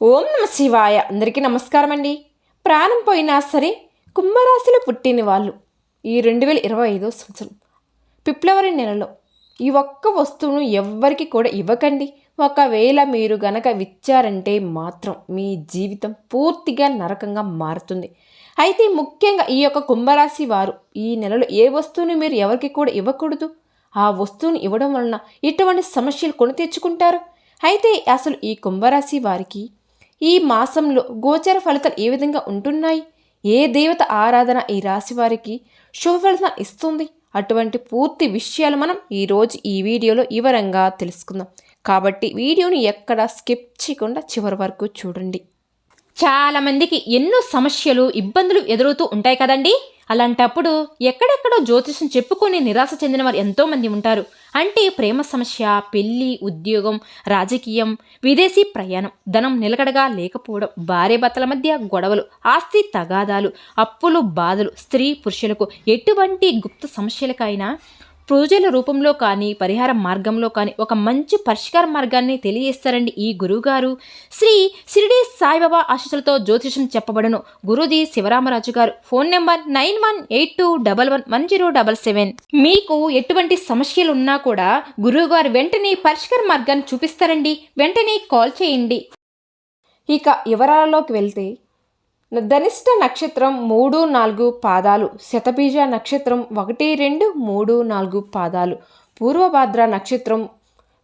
ఓం నమ శివాయ. అందరికీ నమస్కారం అండి ప్రాణం పోయినా సరే కుంభరాశిలో పుట్టిన వాళ్ళు ఈ రెండు వేల ఇరవై ఐదో సంవత్సరం ఫిబ్రవరి నెలలో ఈ ఒక్క వస్తువును ఎవ్వరికి కూడా ఇవ్వకండి. ఒకవేళ మీరు గనక విచ్చారంటే మాత్రం మీ జీవితం పూర్తిగా నరకంగా మారుతుంది. అయితే ముఖ్యంగా ఈ యొక్క కుంభరాశి వారు ఈ నెలలో ఏ వస్తువుని మీరు ఎవరికి కూడా ఇవ్వకూడదు? ఆ వస్తువుని ఇవ్వడం వలన ఇటువంటి సమస్యలు కొని తెచ్చుకుంటారు? అయితే అసలు ఈ కుంభరాశి వారికి ఈ మాసంలో గోచర ఫలితాలు ఏ విధంగా ఉంటున్నాయి? ఏ దేవత ఆరాధన ఈ రాశి వారికి శుభ ఫలితం ఇస్తుంది? అటువంటి పూర్తి విషయాలు మనం ఈరోజు ఈ వీడియోలో వివరంగా తెలుసుకుందాం. కాబట్టి వీడియోని ఎక్కడ స్కిప్ చేయకుండా చివరి వరకు చూడండి. చాలామందికి ఎన్నో సమస్యలు ఇబ్బందులు ఎదురవుతూ ఉంటాయి కదండీ? అలాంటప్పుడు ఎక్కడెక్కడో జ్యోతిషం చెప్పుకొని నిరాశ చెందిన వారు ఎంతోమంది ఉంటారు. అంటే ప్రేమ సమస్య పెళ్ళి ఉద్యోగం రాజకీయం విదేశీ ప్రయాణం ధనం నిలకడగా లేకపోవడం భార్య భర్తల మధ్య గొడవలు ఆస్తి తగాదాలు అప్పులు బాధలు స్త్రీ పురుషులకు ఎటువంటి గుప్త సమస్యలకైనా పూజల రూపంలో కానీ పరిహార మార్గంలో కానీ ఒక మంచి పరిష్కార మార్గాన్ని తెలియజేస్తారండి ఈ గురువుగారు. శ్రీ షిరిడి సాయిబాబా ఆశీస్సులతో జ్యోతిషం చెప్పబడను. గురుజీ శివరామరాజు గారు. Phone number nine one eight two double one one zero double seven. మీకు ఎటువంటి సమస్యలు ఉన్నా కూడా గురువుగారు వెంటనే పరిష్కార మార్గాన్ని చూపిస్తారండి. వెంటనే కాల్ చేయండి. ఇక వివరాలలోకి వెళ్తే ధనిష్ట నక్షత్రం మూడు నాలుగు పాదాలు శతబీజ నక్షత్రం ఒకటి రెండు మూడు నాలుగు పాదాలు పూర్వభాద్ర నక్షత్రం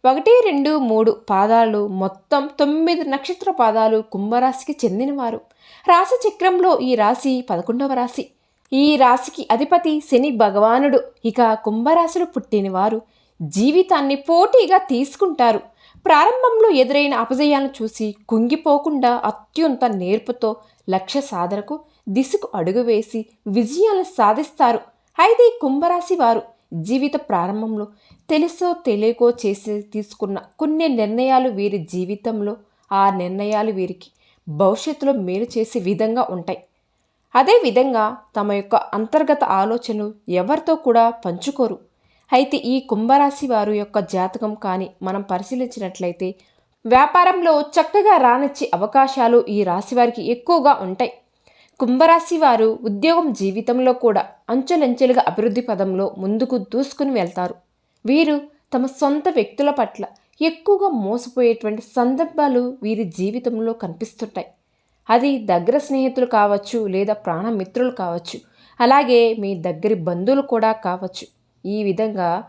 ఒకటి రెండు మూడు పాదాలు మొత్తం తొమ్మిది నక్షత్ర పాదాలు కుంభరాశికి చెందినవారు. రాశి చక్రంలో ఈ రాశి పదకొండవ రాశి. ఈ రాశికి అధిపతి శని భగవానుడు. ఇక కుంభరాశిలో పుట్టినవారు జీవితాన్ని పోటీగా తీసుకుంటారు. ప్రారంభంలో ఎదురైన అపజయాలను చూసి కుంగిపోకుండా అత్యంత నేర్పుతో లక్ష్య సాధనకు దిశకు అడుగు వేసి విజయాలను సాధిస్తారు. అయితే కుంభరాశి వారు జీవిత ప్రారంభంలో తెలుసో తెలియకో చేసి తీసుకున్న కొన్ని నిర్ణయాలు వీరి జీవితంలో ఆ నిర్ణయాలు వీరికి భవిష్యత్తులో మేలు చేసే విధంగా ఉంటాయి. అదేవిధంగా తమ యొక్క అంతర్గత ఆలోచనలు ఎవరితో కూడా పంచుకోరు. అయితే ఈ కుంభరాశి వారు యొక్క జాతకం కానీ మనం పరిశీలించినట్లయితే వ్యాపారంలో చక్కగా రానిచ్చే అవకాశాలు ఈ రాశి వారికి ఎక్కువగా ఉంటాయి. కుంభరాశి వారు ఉద్యోగం జీవితంలో కూడా అంచెలంచెలుగా అభివృద్ధి పదంలో ముందుకు దూసుకుని వెళ్తారు. వీరు తమ సొంత వ్యక్తుల పట్ల ఎక్కువగా మోసపోయేటువంటి సందర్భాలు వీరి జీవితంలో కనిపిస్తుంటాయి. అది దగ్గర స్నేహితులు కావచ్చు లేదా ప్రాణమిత్రులు కావచ్చు. అలాగే మీ దగ్గరి బంధువులు కూడా కావచ్చు. ఈ విధంగా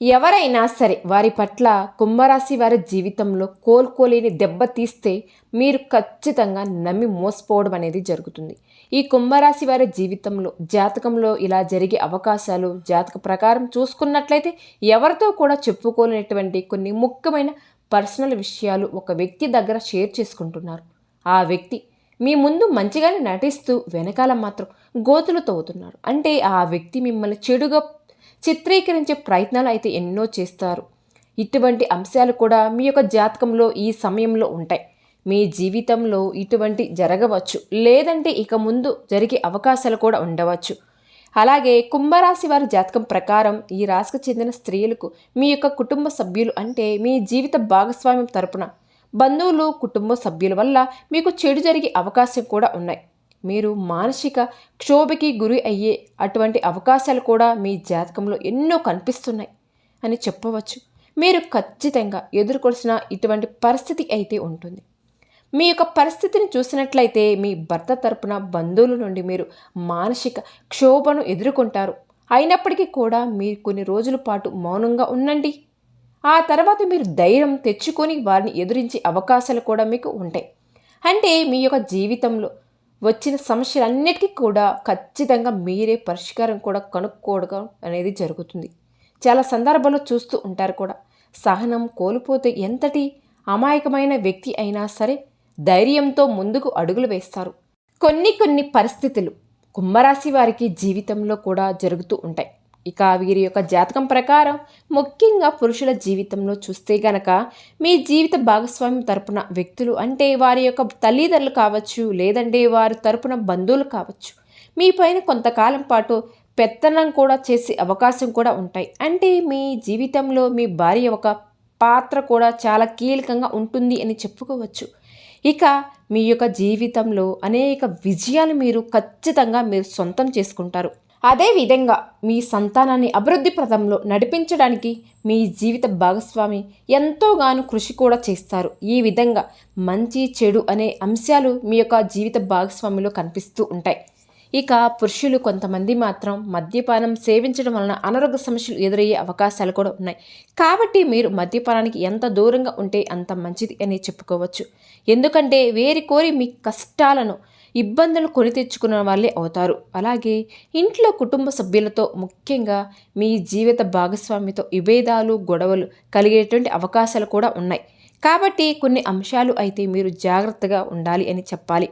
ఎవరైనా సరే వారి పట్ల కుంభరాశి వారి జీవితంలో కోలుకోలేని దెబ్బ తీస్తే మీరు ఖచ్చితంగా నమ్మి మోసపోవడం అనేది జరుగుతుంది. ఈ కుంభరాశి వారి జీవితంలో జాతకంలో ఇలా జరిగే అవకాశాలు జాతక ప్రకారం చూసుకున్నట్లయితే ఎవరితో కూడా చెప్పుకోలేనటువంటి కొన్ని ముఖ్యమైన పర్సనల్ విషయాలు ఒక వ్యక్తి దగ్గర షేర్ చేసుకుంటున్నారు. ఆ వ్యక్తి మీ ముందు మంచిగానే నటిస్తూ వెనకాల మాత్రం గోతులు తవ్వుతున్నారు. అంటే ఆ వ్యక్తి మిమ్మల్ని చెడుగా చిత్రీకరించే ప్రయత్నాలు అయితే ఎన్నో చేస్తారు. ఇటువంటి అంశాలు కూడా మీ యొక్క జాతకంలో ఈ సమయంలో ఉంటాయి. మీ జీవితంలో ఇటువంటి జరగవచ్చు. లేదంటే ఇక ముందు జరిగే అవకాశాలు కూడా ఉండవచ్చు. అలాగే కుంభరాశి వారి జాతకం ప్రకారం ఈ రాశికి చెందిన స్త్రీలకు మీ యొక్క కుటుంబ సభ్యులు అంటే మీ జీవిత భాగస్వామ్యం తరపున బంధువులు కుటుంబ సభ్యుల వల్ల మీకు చెడు జరిగే అవకాశం కూడా ఉన్నాయి. మీరు మానసిక క్షోభకి గురి అయ్యే అటువంటి అవకాశాలు కూడా మీ జాతకంలో ఎన్నో కనిపిస్తున్నాయి అని చెప్పవచ్చు. మీరు ఖచ్చితంగా ఎదుర్కొల్సిన ఇటువంటి పరిస్థితి అయితే ఉంటుంది. మీ యొక్క పరిస్థితిని చూసినట్లయితే మీ భర్త తరపున బంధువుల నుండి మీరు మానసిక క్షోభను ఎదుర్కొంటారు. అయినప్పటికీ కూడా మీరు కొన్ని రోజుల పాటు మౌనంగా ఉండండి. ఆ తర్వాత మీరు ధైర్యం తెచ్చుకొని వారిని ఎదురించే అవకాశాలు కూడా మీకు ఉంటాయి. అంటే మీ యొక్క జీవితంలో వచ్చిన సమస్యలన్నిటికీ కూడా ఖచ్చితంగా మీరే పరిష్కారం కూడా కనుక్కోవడం అనేది జరుగుతుంది. చాలా సందర్భాల్లో చూస్తూ ఉంటారు కూడా సహనం కోల్పోతే ఎంతటి అమాయకమైన వ్యక్తి అయినా సరే ధైర్యంతో ముందుకు అడుగులు వేస్తారు. కొన్ని కొన్ని పరిస్థితులు కుంభరాశి వారికి జీవితంలో కూడా జరుగుతూ ఉంటాయి. ఇక వీరి యొక్క జాతకం ప్రకారం ముఖ్యంగా పురుషుల జీవితంలో చూస్తే గనక మీ జీవిత భాగస్వామ్యం తరపున వ్యక్తులు అంటే వారి యొక్క తల్లిదండ్రులు కావచ్చు లేదంటే వారి తరపున బంధువులు కావచ్చు మీ పైన కొంతకాలం పాటు పెత్తనం కూడా చేసే అవకాశం కూడా ఉంటాయి. అంటే మీ జీవితంలో మీ భార్య ఒక పాత్ర కూడా చాలా కీలకంగా ఉంటుంది అని చెప్పుకోవచ్చు. ఇక మీ యొక్క జీవితంలో అనేక విజయాలు మీరు ఖచ్చితంగా మీరు సొంతం చేసుకుంటారు. అదేవిధంగా మీ సంతానాన్ని అభివృద్ధి ప్రదంలో నడిపించడానికి మీ జీవిత భాగస్వామి ఎంతోగాను కృషి కూడా చేస్తారు. ఈ విధంగా మంచి చెడు అనే అంశాలు మీ యొక్క జీవిత భాగస్వామిలో కనిపిస్తూ ఉంటాయి. ఇక పురుషులు కొంతమంది మాత్రం మద్యపానం సేవించడం వలన అనారోగ్య సమస్యలు ఎదురయ్యే అవకాశాలు కూడా ఉన్నాయి. కాబట్టి మీరు మద్యపానానికి ఎంత దూరంగా ఉంటే అంత మంచిది అని చెప్పుకోవచ్చు. ఎందుకంటే వేరి కోరి మీ కష్టాలను ఇబ్బందులు కొని తెచ్చుకున్న వాళ్ళే అవుతారు. అలాగే ఇంట్లో కుటుంబ సభ్యులతో ముఖ్యంగా మీ జీవిత భాగస్వామితో విభేదాలు గొడవలు కలిగేటువంటి అవకాశాలు కూడా ఉన్నాయి. కాబట్టి కొన్ని అంశాలు అయితే మీరు జాగ్రత్తగా ఉండాలి అని చెప్పాలి.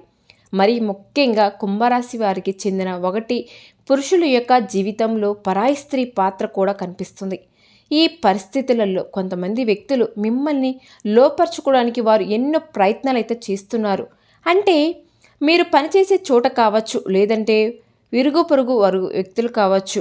మరి ముఖ్యంగా కుంభరాశి వారికి చెందిన ఒకటి పురుషుల యొక్క జీవితంలో పరాయి స్త్రీ పాత్ర కూడా కనిపిస్తుంది. ఈ పరిస్థితులలో కొంతమంది వ్యక్తులు మిమ్మల్ని లోపరచుకోవడానికి వారు ఎన్నో ప్రయత్నాలు అయితే చేస్తున్నారు. అంటే మీరు పనిచేసే చోట కావచ్చు లేదంటే విరుగు పొరుగు వరుగు వ్యక్తులు కావచ్చు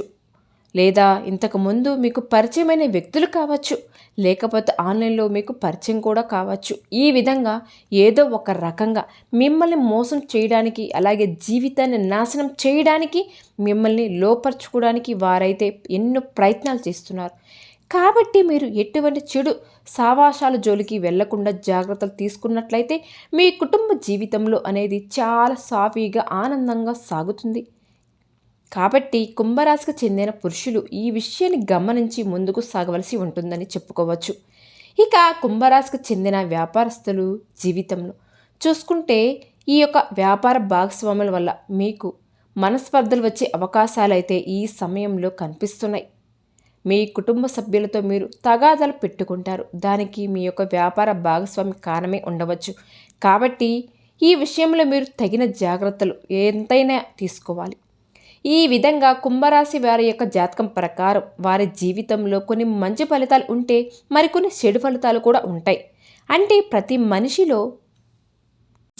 లేదా ఇంతకుముందు మీకు పరిచయమైన వ్యక్తులు కావచ్చు లేకపోతే ఆన్లైన్లో మీకు పరిచయం కూడా కావచ్చు. ఈ విధంగా ఏదో ఒక రకంగా మిమ్మల్ని మోసం చేయడానికి అలాగే జీవితాన్ని నాశనం చేయడానికి మిమ్మల్ని లోపరచుకోవడానికి వారైతే ఎన్నో ప్రయత్నాలు చేస్తున్నారు. కాబట్టి మీరు ఎటువంటి చెడు సావాసాల జోలికి వెళ్ళకుండా జాగ్రత్తలు తీసుకున్నట్లయితే మీ కుటుంబ జీవితంలో అనేది చాలా సాఫీగా ఆనందంగా సాగుతుంది. కాబట్టి కుంభరాశికి చెందిన పురుషులు ఈ విషయాన్ని గమనించి ముందుకు సాగవలసి ఉంటుందని చెప్పుకోవచ్చు. ఇక కుంభరాశికి చెందిన వ్యాపారస్తులు జీవితంలో చూసుకుంటే ఈ యొక్క వ్యాపార భాగస్వాముల వల్ల మీకు మనస్పర్ధలు వచ్చే అవకాశాలు అయితే ఈ సమయంలో కనిపిస్తున్నాయి. మీ కుటుంబ సభ్యులతో మీరు తగాదాలు పెట్టుకుంటారు. దానికి మీ యొక్క వ్యాపార భాగస్వామి కారణమే ఉండవచ్చు. కాబట్టి ఈ విషయంలో మీరు తగిన జాగ్రత్తలు ఎంతైనా తీసుకోవాలి. ఈ విధంగా కుంభరాశి వారి యొక్క జాతకం ప్రకారం వారి జీవితంలో కొన్ని మంచి ఫలితాలు ఉంటే మరికొన్ని చెడు ఫలితాలు కూడా ఉంటాయి. అంటే ప్రతి మనిషిలో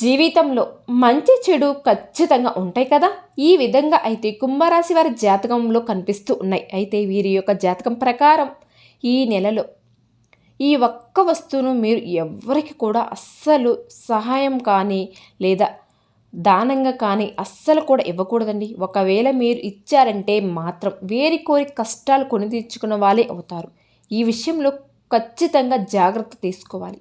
జీవితంలో మంచి చెడు ఖచ్చితంగా ఉంటాయి కదా. ఈ విధంగా అయితే కుంభరాశి వారి జాతకంలో కనిపిస్తూ ఉన్నాయి. అయితే వీరి యొక్క జాతకం ప్రకారం ఈ నెలలో ఈ ఒక్క వస్తువును మీరు ఎవరికి కూడా అస్సలు సహాయం కానీ లేదా దానంగా కానీ అస్సలు కూడా ఇవ్వకూడదండి. ఒకవేళ మీరు ఇచ్చారంటే మాత్రం వేరి కోరి కష్టాలు కొని తీర్చుకున్న వాళ్ళే అవుతారు. ఈ విషయంలో ఖచ్చితంగా జాగ్రత్త తీసుకోవాలి.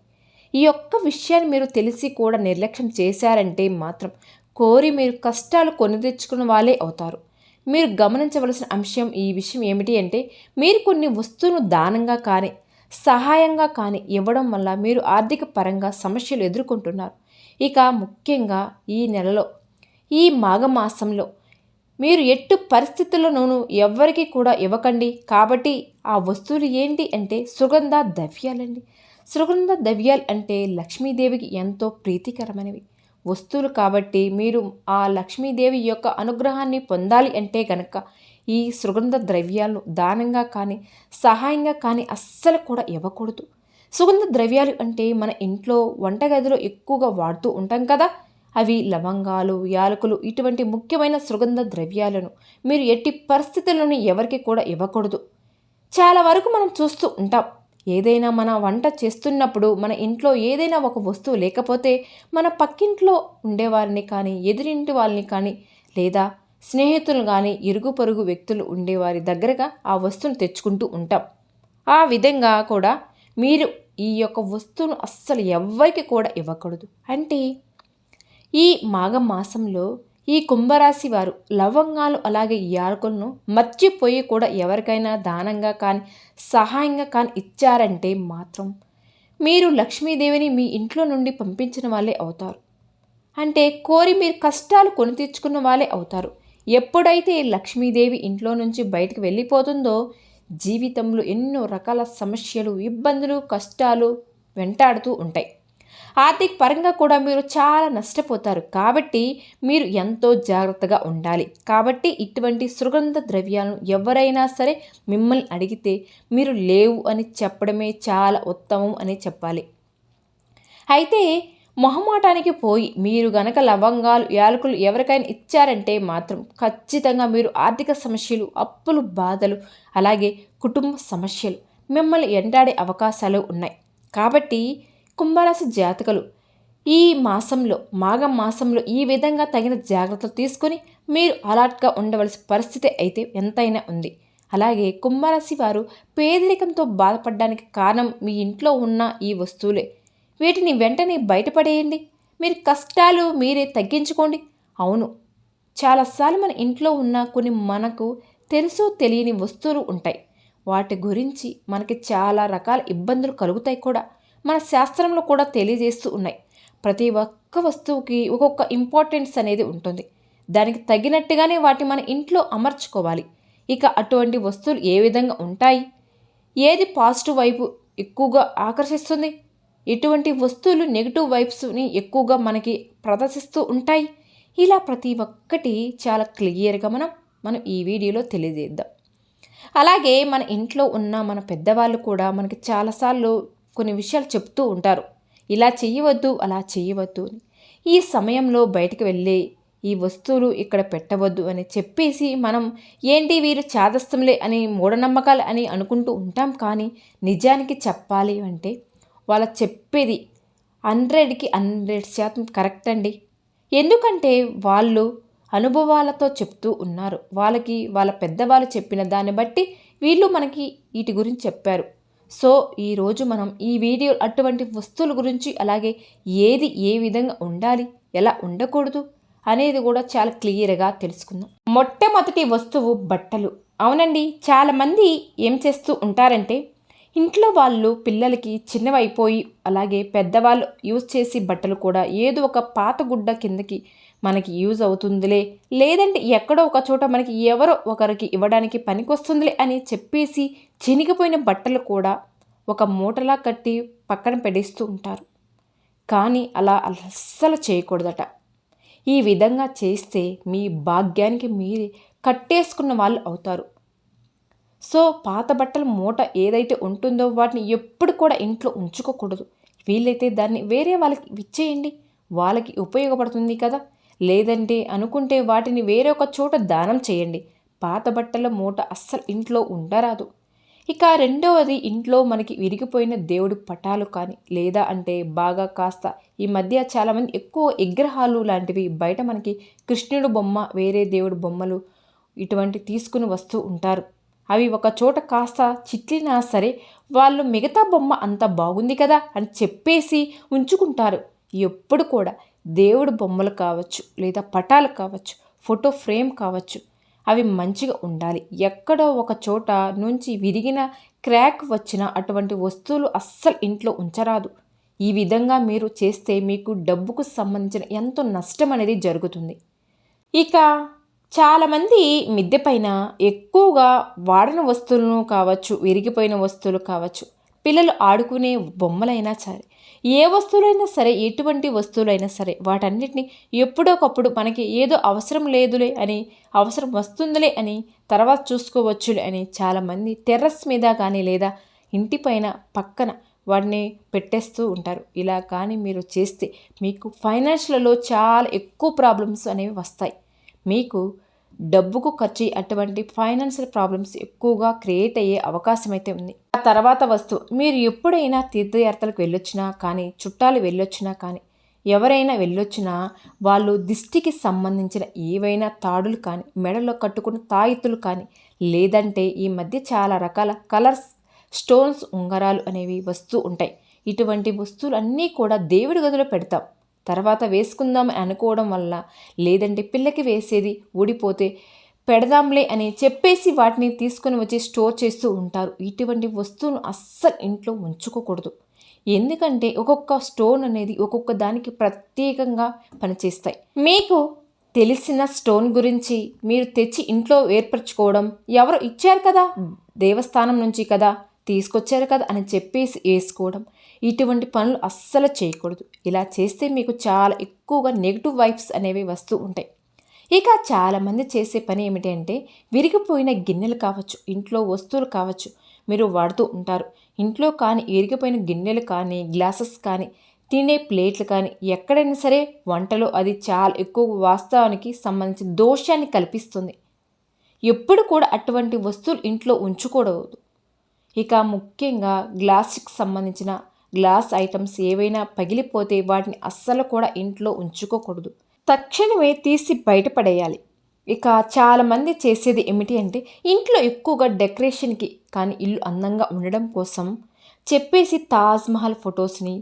ఈ యొక్క విషయాన్ని మీరు తెలిసి కూడా నిర్లక్ష్యం చేశారంటే మాత్రం కోరి మీరు కష్టాలు కొని తెచ్చుకున్న వాళ్ళే అవుతారు. మీరు గమనించవలసిన అంశం ఈ విషయం ఏమిటి అంటే మీరు కొన్ని వస్తువును దానంగా కానీ సహాయంగా కానీ ఇవ్వడం వల్ల మీరు ఆర్థిక పరంగా సమస్యలు ఎదుర్కొంటున్నారు. ఇక ముఖ్యంగా ఈ నెలలో ఈ మాఘమాసంలో మీరు ఎట్టు పరిస్థితుల్లోనూ ఎవ్వరికి కూడా ఇవ్వకండి. కాబట్టి ఆ వస్తువులు ఏంటి అంటే సుగంధ ద్రవ్యాలండి. సుగంధ ద్రవ్యాలు అంటే లక్ష్మీదేవికి ఎంతో ప్రీతికరమైనవి. వస్తువులు కాబట్టి మీరు ఆ లక్ష్మీదేవి యొక్క అనుగ్రహాన్ని పొందాలి అంటే గనక ఈ సుగంధ ద్రవ్యాలను దానంగా కానీ సహాయంగా కానీ అస్సలు కూడా ఇవ్వకూడదు. సుగంధ ద్రవ్యాలు అంటే మన ఇంట్లో వంటగదిలో ఎక్కువగా వాడుతూ ఉంటాం కదా. అవి లవంగాలు యాలకులు ఇటువంటి ముఖ్యమైన సుగంధ ద్రవ్యాలను మీరు ఎట్టి పరిస్థితుల్లోని ఎవరికి కూడా ఇవ్వకూడదు. చాలా వరకు మనం చూస్తూ ఉంటాం. ఏదైనా మన వంట చేస్తున్నప్పుడు మన ఇంట్లో ఏదైనా ఒక వస్తువు లేకపోతే మన పక్కింట్లో ఉండేవారిని కానీ ఎదురింటి వాళ్ళని కానీ లేదా స్నేహితులు కానీ ఇరుగు పొరుగు వ్యక్తులు ఉండేవారి దగ్గరగా ఆ వస్తువును తెచ్చుకుంటూ ఉంటాం. ఆ విధంగా కూడా మీరు ఈ యొక్క వస్తువును అస్సలు ఎవ్వరికి కూడా ఇవ్వకూడదు. అంటే ఈ మాఘమాసంలో ఈ కుంభరాశి వారు లవంగాలు అలాగే యాలకులను మర్చిపోయి కూడా ఎవరికైనా దానంగా కానీ సహాయంగా కానీ ఇచ్చారంటే మాత్రం మీరు లక్ష్మీదేవిని మీ ఇంట్లో నుండి పంపించిన వాళ్ళే అవుతారు. అంటే కోరి మీరు కష్టాలు కొని తెచ్చుకున్న వాళ్ళే అవుతారు. ఎప్పుడైతే లక్ష్మీదేవి ఇంట్లో నుంచి బయటకు వెళ్ళిపోతుందో జీవితంలో ఎన్నో రకాల సమస్యలు ఇబ్బందులు కష్టాలు వెంటాడుతూ ఉంటాయి. ఆర్థిక పరంగా కూడా మీరు చాలా నష్టపోతారు. కాబట్టి మీరు ఎంతో జాగ్రత్తగా ఉండాలి. కాబట్టి ఇటువంటి సుగంధ ద్రవ్యాలను ఎవరైనా సరే మిమ్మల్ని అడిగితే మీరు లేవు అని చెప్పడమే చాలా ఉత్తమం అని చెప్పాలి. అయితే మొహమాటానికి పోయి మీరు గనక లవంగాలు యాలకులు ఎవరికైనా ఇచ్చారంటే మాత్రం ఖచ్చితంగా మీరు ఆర్థిక సమస్యలు అప్పులు బాధలు అలాగే కుటుంబ సమస్యలు మిమ్మల్ని ఎంటాడే అవకాశాలు ఉన్నాయి. కాబట్టి కుంభరాశి జాతకులు ఈ మాసంలో మాఘ మాసంలో ఈ విధంగా తగిన జాగ్రత్తలు తీసుకొని మీరు అలర్ట్గా ఉండవలసిన పరిస్థితి అయితే ఎంతైనా ఉంది. అలాగే కుంభరాశి వారు పేదరికంతో బాధపడడానికి కారణం మీ ఇంట్లో ఉన్న ఈ వస్తువులే. వీటిని వెంటనే బయటపడేయండి. మీరు కష్టాలు మీరే తగ్గించుకోండి. అవును చాలాసార్లు మన ఇంట్లో ఉన్న కొన్ని మనకు తెలుసో తెలియని వస్తువులు ఉంటాయి. వాటి గురించి మనకి చాలా రకాల ఇబ్బందులు కలుగుతాయి కూడా. మన శాస్త్రంలో కూడా తెలియజేస్తూ ఉన్నాయి. ప్రతి ఒక్క వస్తువుకి ఒక్కొక్క ఇంపార్టెన్స్ అనేది ఉంటుంది. దానికి తగినట్టుగానే వాటి మన ఇంట్లో అమర్చుకోవాలి. ఇక అటువంటి వస్తువులు ఏ విధంగా ఉంటాయి? ఏది పాజిటివ్ వైపు ఎక్కువగా ఆకర్షిస్తుంది? ఇటువంటి వస్తువులు నెగిటివ్ వైబ్స్ని ఎక్కువగా మనకి ప్రదర్శిస్తూ ఉంటాయి. ఇలా ప్రతి ఒక్కటి చాలా క్లియర్గా మనం మనం ఈ వీడియోలో తెలియజేద్దాం. అలాగే మన ఇంట్లో ఉన్న మన పెద్దవాళ్ళు కూడా మనకి చాలాసార్లు కొన్ని విషయాలు చెప్తూ ఉంటారు. ఇలా చేయవద్దు అలా చేయవద్దు అని. ఈ సమయంలో బయటకు వెళ్ళి ఈ వస్తువులు ఇక్కడ పెట్టవద్దు అని చెప్పేసి మనం ఏంటి వీరు చాదస్తంలే అని మూఢనమ్మకాలు అని అనుకుంటూ ఉంటాం కానీ నిజానికి చెప్పాలి అంటే వాళ్ళ చెప్పేది హండ్రెడ్కి హండ్రెడ్ శాతం కరెక్ట్ అండి. ఎందుకంటే వాళ్ళు అనుభవాలతో చెప్తూ ఉన్నారు. వాళ్ళకి వాళ్ళ పెద్దవాళ్ళు చెప్పిన దాన్ని బట్టి వీళ్ళు మనకి వీటి గురించి చెప్పారు. సో ఈరోజు మనం ఈ వీడియో అటువంటి వస్తువుల గురించి అలాగే ఏది ఏ విధంగా ఉండాలి ఎలా ఉండకూడదు అనేది కూడా చాలా క్లియర్గా తెలుసుకుందాం. మొట్టమొదటి వస్తువు బట్టలు. అవునండి చాలామంది ఏం చేస్తూ ఉంటారంటే ఇంట్లో వాళ్ళు పిల్లలకి చిన్నవైపోయి అలాగే పెద్దవాళ్ళు యూజ్ చేసి బట్టలు కూడా ఏదో ఒక పాత గుడ్డ కిందకి మనకి యూజ్ అవుతుందిలే. లేదంటే ఎక్కడో ఒక చోట మనకి ఎవరో ఒకరికి ఇవ్వడానికి పనికొస్తుందిలే అని చెప్పేసి చినిగిపోయిన బట్టలు కూడా ఒక మూటలా కట్టి పక్కన పెడేస్తూ ఉంటారు. కానీ అలా అస్సలు చేయకూడదట. ఈ విధంగా చేస్తే మీ భాగ్యానికి మీరే కట్టేసుకున్న వాళ్ళు అవుతారు. సో పాత బట్టల మూట ఏదైతే ఉంటుందో వాటిని ఎప్పుడు కూడా ఇంట్లో ఉంచుకోకూడదు. వీలైతే దాన్ని వేరే వాళ్ళకి ఇచ్చేయండి. వాళ్ళకి ఉపయోగపడుతుంది కదా. లేదంటే అనుకుంటే వాటిని వేరొక చోట దానం చేయండి. పాత బట్టల మూట అస్సలు ఇంట్లో ఉండరాదు. ఇక రెండవది ఇంట్లో మనకి విరిగిపోయిన దేవుడి పటాలు కానీ లేదా అంటే బాగా కాస్త ఈ మధ్య చాలామంది ఎక్కువ విగ్రహాలు లాంటివి బయట మనకి కృష్ణుడు బొమ్మ వేరే దేవుడి బొమ్మలు ఇటువంటి తీసుకుని వస్తూ ఉంటారు. అవి ఒక చోట కాస్త చిట్లినా సరే వాళ్ళు మిగతా బొమ్మ అంత బాగుంది కదా అని చెప్పేసి ఉంచుకుంటారు. ఎప్పుడు కూడా దేవుడు బొమ్మలు కావచ్చు లేదా పటాలు కావచ్చు ఫోటో ఫ్రేమ్ కావచ్చు అవి మంచిగా ఉండాలి. ఎక్కడో ఒక చోట నుంచి విరిగిన క్రాక్ వచ్చిన అటువంటి వస్తువులు అస్సలు ఇంట్లో ఉంచరాదు. ఈ విధంగా మీరు చేస్తే మీకు డబ్బుకు సంబంధించిన ఎంతో నష్టం అనేది జరుగుతుంది. ఇక చాలామంది మిద్దె పైన ఎక్కువగా వాడిన వస్తువులను కావచ్చు విరిగిపోయిన వస్తువులు కావచ్చు పిల్లలు ఆడుకునే బొమ్మలైనా సరే ఏ వస్తువులైనా సరే ఎటువంటి వస్తువులైనా సరే వాటన్నిటిని ఎప్పుడోకప్పుడు మనకి ఏదో అవసరం లేదులే అని అవసరం వస్తుందిలే అని తర్వాత చూసుకోవచ్చులే అని చాలామంది టెర్రస్ మీద కానీ లేదా ఇంటిపైన పక్కన వాటిని పెట్టేస్తూ ఉంటారు. ఇలా కానీ మీరు చేస్తే మీకు ఫైనాన్షియల్లో చాలా ఎక్కువ ప్రాబ్లమ్స్ అనేవి వస్తాయి. మీకు డబ్బుకు ఖర్చు అటువంటి ఫైనాన్షియల్ ప్రాబ్లమ్స్ ఎక్కువగా క్రియేట్ అయ్యే అవకాశం అయితే ఉంది. ఆ తర్వాత వస్తువు మీరు ఎప్పుడైనా తీర్థయాత్రలకు వెళ్ళొచ్చినా కానీ చుట్టాలు వెళ్ళొచ్చినా కానీ ఎవరైనా వెళ్ళొచ్చినా వాళ్ళు దిష్టికి సంబంధించిన ఏవైనా తాడులు కానీ మెడలో కట్టుకున్న తాయితులు కానీ లేదంటే ఈ మధ్య చాలా రకాల కలర్స్ స్టోన్స్ ఉంగరాలు అనేవి వస్తూ ఉంటాయి. ఇటువంటి వస్తువులు అన్నీ కూడా దేవుడి గదిలో పెడతాం. తర్వాత వేసుకుందాం అనుకోవడం వల్ల లేదంటే పిల్లకి వేసేది ఊడిపోతే పెడదాంలే అని చెప్పేసి వాటిని తీసుకొని వచ్చి స్టోర్ చేస్తూ ఉంటారు. ఇటువంటి వస్తువును అస్సలు ఇంట్లో ఉంచుకోకూడదు. ఎందుకంటే ఒక్కొక్క స్టోన్ అనేది ఒక్కొక్క దానికి ప్రత్యేకంగా పనిచేస్తాయి. మీకు తెలిసిన స్టోన్ గురించి మీరు తెచ్చి ఇంట్లో ఏర్పరచుకోవడం ఎవరు ఇచ్చారు కదా? దేవస్థానం నుంచి కదా తీసుకొచ్చారు కదా అని చెప్పేసి వేసుకోవడం. ఇటువంటి పనులు అస్సలు చేయకూడదు. ఇలా చేస్తే మీకు చాలా ఎక్కువగా నెగిటివ్ వైబ్స్ అనేవి వస్తూ ఉంటాయి. ఇక చాలామంది చేసే పని ఏమిటంటే విరిగిపోయిన గిన్నెలు కావచ్చు ఇంట్లో వస్తువులు కావచ్చు మీరు వాడుతూ ఉంటారు. ఇంట్లో కానీ విరిగిపోయిన గిన్నెలు కానీ గ్లాసెస్ కానీ తినే ప్లేట్లు కానీ ఎక్కడైనా సరే వంటలో అది చాలా ఎక్కువ వాస్తవానికి సంబంధించిన దోషాన్ని కల్పిస్తుంది. ఎప్పుడు కూడా అటువంటి వస్తువులు ఇంట్లో ఉంచుకూడదు. ఇక ముఖ్యంగా గ్లాస్కి సంబంధించిన గ్లాస్ ఐటమ్స్ ఏవైనా పగిలిపోతే వాటిని అస్సలు కూడా ఇంట్లో ఉంచుకోకూడదు. తక్షణమే తీసి బయటపడేయాలి. ఇక చాలామంది చేసేది ఏమిటి అంటే ఇంట్లో ఎక్కువగా డెకరేషన్కి కానీ ఇల్లు అందంగా ఉండడం కోసం చెప్పేసి తాజ్మహల్ ఫొటోస్ని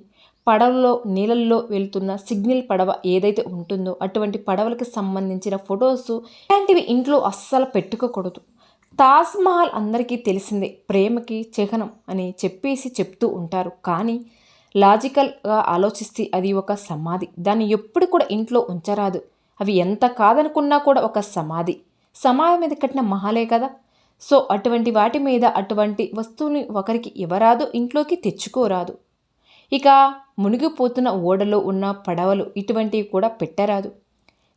పడవలో నీళ్ళల్లో వెళ్తున్న సిగ్నల్ పడవ ఏదైతే ఉంటుందో అటువంటి పడవలకు సంబంధించిన ఫొటోస్ ఇలాంటివి ఇంట్లో అస్సలు పెట్టుకోకూడదు. తాజ్మహల్ అందరికీ తెలిసిందే ప్రేమకి చిహ్నం అని చెప్పేసి చెప్తూ ఉంటారు. కానీ లాజికల్గా ఆలోచిస్తే అది ఒక సమాధి. దాన్ని ఎప్పుడు కూడా ఇంట్లో ఉంచరాదు. అవి ఎంత కాదనుకున్నా కూడా ఒక సమాధి. సమాధి మీద కట్టిన మహాలే కదా. సో అటువంటి వాటి మీద అటువంటి వస్తువుని ఒకరికి ఇవ్వరాదు ఇంట్లోకి తెచ్చుకోరాదు. ఇక మునిగిపోతున్న ఓడలో ఉన్న పడవలు ఇటువంటివి కూడా పెట్టరాదు.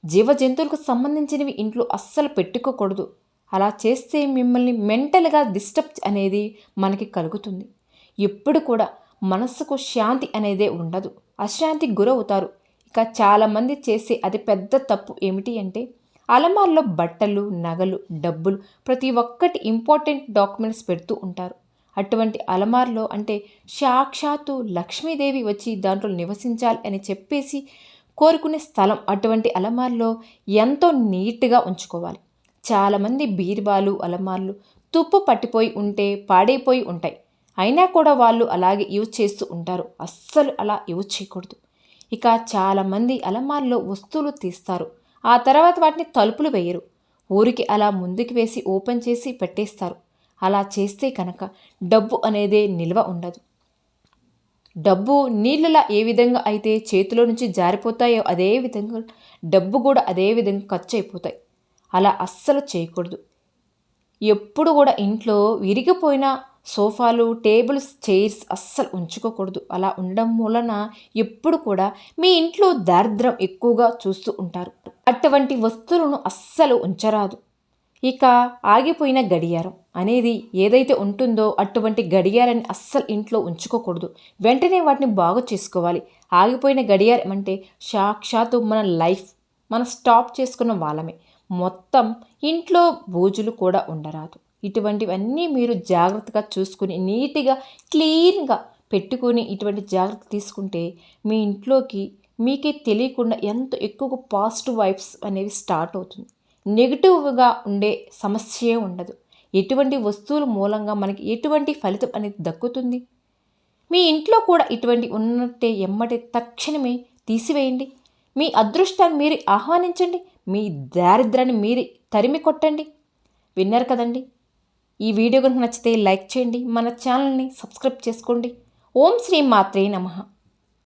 జీవ జంతువులకు సంబంధించినవి ఇంట్లో అస్సలు పెట్టుకోకూడదు. అలా చేస్తే మిమ్మల్ని మెంటల్గా డిస్టర్బ్ అనేది మనకి కలుగుతుంది. ఎప్పుడు కూడా మనస్సుకు శాంతి అనేదే ఉండదు. అశాంతికి గురవుతారు. ఇక చాలామంది చేసే అది పెద్ద తప్పు ఏమిటి అంటే అలమార్లో బట్టలు నగలు డబ్బులు ప్రతి ఒక్కటి ఇంపార్టెంట్ డాక్యుమెంట్స్ పెడుతూ ఉంటారు. అటువంటి అలమార్లో అంటే సాక్షాత్తు లక్ష్మీదేవి వచ్చి దాంట్లో నివసించాలి అని చెప్పేసి కోరుకునే స్థలం అటువంటి అలమార్లో ఎంతో నీట్గా ఉంచుకోవాలి. చాలామంది బీరువాలు అలమార్లు తుప్పు పట్టిపోయి ఉంటే పాడైపోయి ఉంటాయి. అయినా కూడా వాళ్ళు అలాగే యూజ్ చేస్తూ ఉంటారు. అస్సలు అలా యూజ్ చేయకూడదు. ఇక చాలామంది అలమార్లో వస్తువులు తీస్తారు. ఆ తర్వాత వాటిని తలుపులు వేయరు. ఊరికి అలా ముందుకు వేసి ఓపెన్ చేసి పెట్టేస్తారు. అలా చేస్తే కనుక డబ్బు అనేదే నిల్వ ఉండదు. డబ్బు నీళ్ళలా ఏ విధంగా అయితే చేతిలో నుంచి జారిపోతాయో అదే విధంగా డబ్బు కూడా అదే విధంగా ఖర్చు అయిపోతాయి. అలా అస్సలు చేయకూడదు. ఎప్పుడు కూడా ఇంట్లో విరిగిపోయిన సోఫాలు టేబుల్స్ చైర్స్ అస్సలు ఉంచుకోకూడదు. అలా ఉండడం వలన ఎప్పుడు కూడా మీ ఇంట్లో దారిద్రం ఎక్కువగా చూస్తూ ఉంటారు. అటువంటి వస్తువులను అస్సలు ఉంచరాదు. ఇక ఆగిపోయిన గడియారం అనేది ఏదైతే ఉంటుందో అటువంటి గడియారాన్ని అస్సలు ఇంట్లో ఉంచుకోకూడదు. వెంటనే వాటిని బాగు చేసుకోవాలి. ఆగిపోయిన గడియారం అంటే సాక్షాత్తు మన లైఫ్. మనం స్టాప్ చేసుకున్న వాళ్ళమే. మొత్తం ఇంట్లో బూజులు కూడా ఉండరాదు. ఇటువంటివన్నీ మీరు జాగ్రత్తగా చూసుకుని నీట్గా క్లీన్గా పెట్టుకొని ఇటువంటి జాగ్రత్త తీసుకుంటే మీ ఇంట్లోకి మీకే తెలియకుండా ఎంత ఎక్కువ పాజిటివ్ వైబ్స్ అనేవి స్టార్ట్ అవుతుంది. నెగిటివ్గా ఉండే సమస్యే ఉండదు. ఎటువంటి వస్తువుల మూలంగా మనకి ఎటువంటి ఫలితం అనేది దక్కుతుంది? మీ ఇంట్లో కూడా ఇటువంటి ఉన్నట్టే ఎమ్మటే తక్షణమే తీసివేయండి. మీ అదృష్టాన్ని మీరు ఆహ్వానించండి. మీ దారిద్రాన్ని మీరు తరిమి కొట్టండి. విన్నారు కదండి? ఈ వీడియో కనుక నచ్చితే లైక్ చేయండి. మన ఛానల్ని సబ్స్క్రైబ్ చేసుకోండి. ఓం శ్రీ మాత్రే నమః.